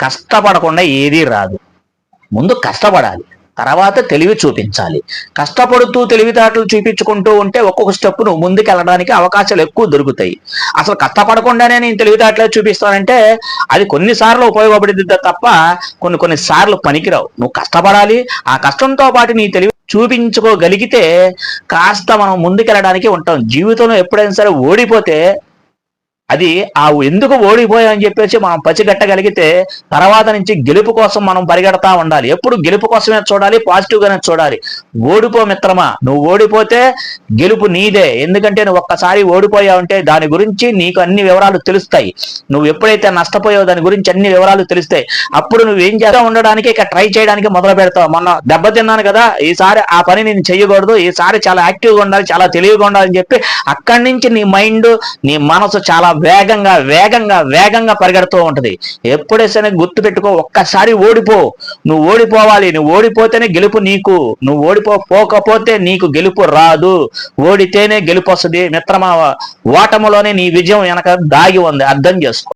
కష్టపడకుండా ఏదీ రాదు. ముందు కష్టపడాలి. తర్వాత తెలివి చూపించాలి. కష్టపడుతూ తెలివితేటలు చూపించుకుంటూ ఉంటే ఒక్కొక్క స్టెప్ నువ్వు ముందుకు వెళ్ళడానికి అవకాశాలు ఎక్కువ దొరుకుతాయి. అసలు కష్టపడకుండానే నేను తెలివితేటలే చూపిస్తానంటే అది కొన్నిసార్లు ఉపయోగపడింది తప్ప కొన్ని కొన్ని సార్లు పనికిరావు. నువ్వు కష్టపడాలి. ఆ కష్టంతో పాటు నీ తెలివి చూపించుకోగలిగితే కాస్త మనం ముందుకెళ్ళడానికి ఉంటాం. జీవితంలో ఎప్పుడైనా సరే ఓడిపోతే అది ఆ ఎందుకు ఓడిపోయామని చెప్పేసి మనం పసిగట్టగలిగితే తర్వాత నుంచి గెలుపు కోసం మనం పరిగెడతా ఉండాలి. ఎప్పుడు గెలుపు కోసమే చూడాలి పాజిటివ్ గానే చూడాలి. ఓడిపో మిత్రమా నువ్వు ఓడిపోతే గెలుపు నీదే. ఎందుకంటే నువ్వు ఒక్కసారి ఓడిపోయావంటే దాని గురించి నీకు అన్ని వివరాలు తెలుస్తాయి. నువ్వు ఎప్పుడైతే నష్టపోయావు దాని గురించి అన్ని వివరాలు తెలుస్తాయి. అప్పుడు నువ్వు ఏం చేస్తా ఉండడానికి ఇక ట్రై చేయడానికి మొదలు పెడతావు. మొన్న దెబ్బతిన్నాను కదా ఈసారి ఆ పని నేను చేయకూడదు. ఈసారి చాలా యాక్టివ్గా ఉండాలి చాలా తెలివిగా ఉండాలని చెప్పి అక్కడి నుంచి నీ మైండ్ నీ మనసు చాలా వేగంగా వేగంగా వేగంగా పరిగెడుతూ ఉంటది. ఎప్పుడైనా గుర్తు పెట్టుకో ఒక్కసారి ఓడిపో. నువ్వు ఓడిపోవాలి నువ్వు ఓడిపోతేనే గెలుపు నీకు. నువ్వు ఓడిపోకపోతే నీకు గెలుపు రాదు. ఓడితేనే గెలుపు వస్తుంది మిత్రమా ఓటములోనే నీ విజయం వెనక దాగి ఉంది. అర్థం చేసుకో.